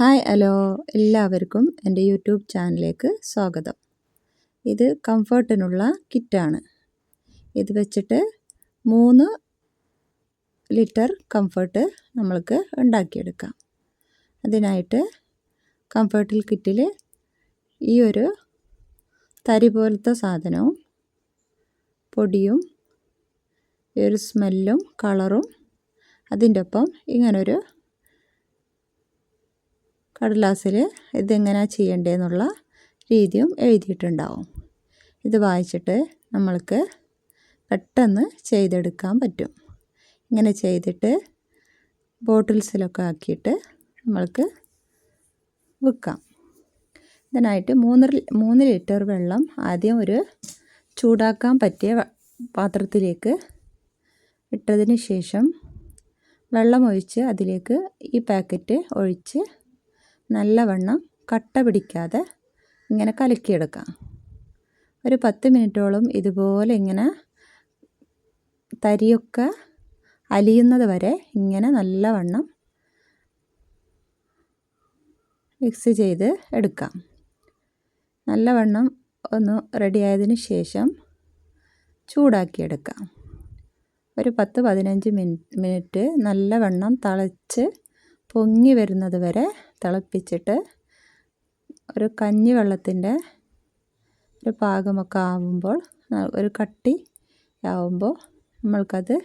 Hi hello. എല്ലാവർക്കും എന്റെ YouTube ചാനലിലേക്ക് സ്വാഗതം. ഇത് കംഫർട്ടിനുള്ള കിറ്റാണ്. ഇത് വെച്ചിട്ട് മൂന്ന് ലിറ്റർ കംഫർട്ട് നമ്മൾക്ക് ഉണ്ടാക്കിയെടുക്കാം. അതിനായിട്ട് കംഫർട്ടിൽ കിറ്റിൽ ഈ ഒരു തരി പോലത്തെ സാധനവും പൊടിയും ഈ ഒരു സ്മെല്ലും കളറും അതിന്റെ ഒപ്പം ഇങ്ങനൊരു കടലാസിൽ ഇതെങ്ങനെയാണ് ചെയ്യേണ്ടതെന്നുള്ള രീതിയും എഴുതിയിട്ടുണ്ടാവും. ഇത് വായിച്ചിട്ട് നമ്മൾക്ക് പെട്ടെന്ന് ചെയ്തെടുക്കാൻ പറ്റും. ഇങ്ങനെ ചെയ്തിട്ട് ബോട്ടിൽസിലൊക്കെ ആക്കിയിട്ട് നമ്മൾക്ക് വിൽക്കാം ഇതിനായിട്ട് മൂന്ന് മൂന്ന് ലിറ്റർ വെള്ളം ആദ്യം ഒരു ചൂടാക്കാൻ പറ്റിയ പാത്രത്തിലേക്ക് ഇട്ടതിന് ശേഷം വെള്ളം ഒഴിച്ച് അതിലേക്ക് ഈ പാക്കറ്റ് ഒഴിച്ച് നല്ലവണ്ണം കട്ട പിടിക്കാതെ ഇങ്ങനെ കലക്കിയെടുക്കാം. ഒരു പത്ത് മിനിറ്റോളം ഇതുപോലെ ഇങ്ങനെ തരിയൊക്കെ അലിയുന്നത് വരെ ഇങ്ങനെ നല്ലവണ്ണം മിക്സ് ചെയ്ത് എടുക്കാം. നല്ലവണ്ണം ഒന്ന് റെഡിയായതിന് ശേഷം ചൂടാക്കിയെടുക്കാം. ഒരു പത്ത് പതിനഞ്ച് മിനിറ്റ് നല്ലവണ്ണം തിളച്ച് പൊങ്ങി വരുന്നത് വരെ തിളപ്പിച്ചിട്ട് ഒരു കഞ്ഞി വെള്ളത്തിന്റെ ഒരു പാകമൊക്കെ ആവുമ്പോൾ ഒരു കട്ടി ആവുമ്പോൾ നമ്മൾക്കത്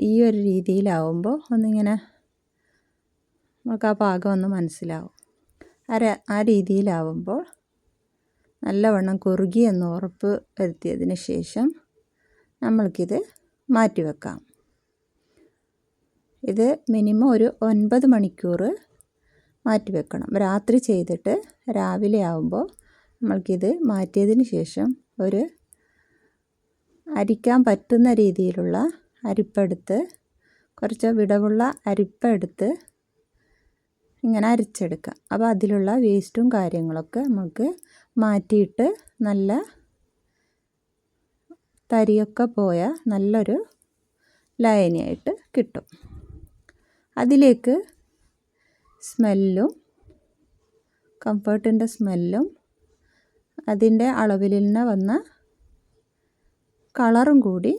ഈ ഒരു രീതിയിലാവുമ്പോൾ ഒന്നിങ്ങനെ നമുക്ക് ആ പാകം ഒന്ന് മനസ്സിലാവും. അര ആ രീതിയിലാവുമ്പോൾ നല്ലവണ്ണം കുറുകിയെന്ന് ഉറപ്പ് വരുത്തിയതിന് ശേഷം നമ്മൾക്കിത് മാറ്റി വെക്കാം. ഇത് മിനിമം ഒരു ഒൻപത് മണിക്കൂർ മാറ്റി വെക്കണം. രാത്രി ചെയ്തിട്ട് രാവിലെ ആവുമ്പോൾ നമ്മൾക്കിത് മാറ്റിയതിന് ശേഷം ഒരു അരിക്കാൻ പറ്റുന്ന രീതിയിലുള്ള അരിപ്പെടുത്ത് കുറച്ച് വിടവുള്ള അരിപ്പെടുത്ത് ഇങ്ങനെ അരിച്ചെടുക്കാം അപ്പോൾ അതിലുള്ള വേസ്റ്റും കാര്യങ്ങളൊക്കെ നമുക്ക് മാറ്റിയിട്ട് നല്ല തരിയൊക്കെ പോയ നല്ലൊരു ലയനിയായിട്ട് കിട്ടും. അതിലേക്ക് സ്മെല്ലും കംഫർട്ടിന്റെ സ്മെല്ലും അതിന്റെ അളവിൽ നിന്ന് വന്ന കളറും കൂടി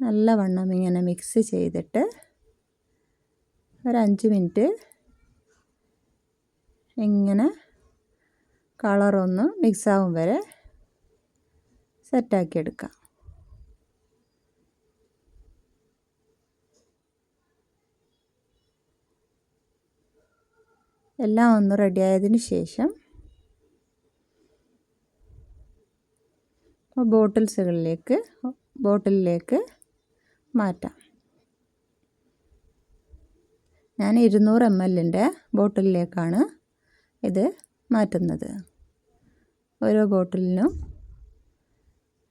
നല്ലവണ്ണം ഇങ്ങനെ മിക്സ് ചെയ്തിട്ട് ഒരു മിനിറ്റ് ഇങ്ങനെ കളറൊന്ന് മിക്സാവും വരെ സെറ്റാക്കി എല്ലാം ഒന്ന് റെഡിയായതിന് ശേഷം ബോട്ടിൽസുകളിലേക്ക് ബോട്ടിലിലേക്ക് മാറ്റാം. ഞാൻ ഇരുന്നൂറ് എം എല്ലിന്റെ ബോട്ടിലിലേക്കാണ് ഇത് മാറ്റുന്നത്. ഓരോ ബോട്ടിലിനും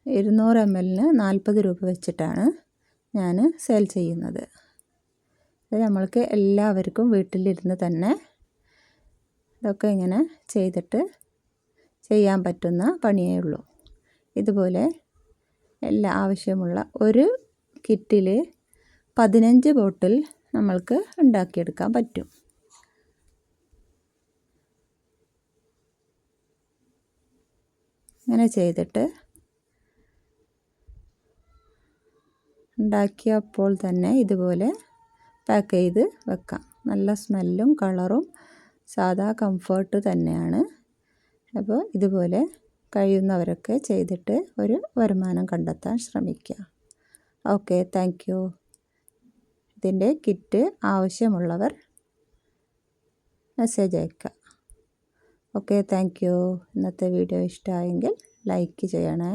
ഇരുന്നൂറ് എം എല്ലിന് നാൽപ്പത് രൂപ വെച്ചിട്ടാണ് ഞാൻ സെയിൽ ചെയ്യുന്നത്. ഇത് നമ്മൾക്ക് എല്ലാവർക്കും വീട്ടിലിരുന്ന് തന്നെ ഇതൊക്കെ ഇങ്ങനെ ചെയ്തിട്ട് ചെയ്യാൻ പറ്റുന്ന പണിയേ ഉള്ളൂ. ഇതുപോലെ എല്ലാ ആവശ്യമുള്ള ഒരു കിറ്റിൽ പതിനഞ്ച് ബോട്ടിൽ നമ്മൾക്ക് ഉണ്ടാക്കിയെടുക്കാൻ പറ്റും. ഇങ്ങനെ ചെയ്തിട്ട് ഉണ്ടാക്കിയപ്പോൾ തന്നെ ഇതുപോലെ പാക്ക് ചെയ്ത് വെക്കാം. നല്ല സ്മെല്ലും കളറും സാധാ കംഫേർട്ട് തന്നെയാണ്. അപ്പോൾ ഇതുപോലെ കഴിയുന്നവരൊക്കെ ചെയ്തിട്ട് ഒരു വരുമാനം കണ്ടെത്താൻ ശ്രമിക്കുക ഓക്കെ താങ്ക് യു ഇതിന്റെ കിറ്റ് ആവശ്യമുള്ളവർ മെസ്സേജ് അയക്കുക ഓക്കെ താങ്ക് യു ഇന്നത്തെ വീഡിയോ ഇഷ്ടമായെങ്കിൽ ലൈക്ക് ചെയ്യണേ.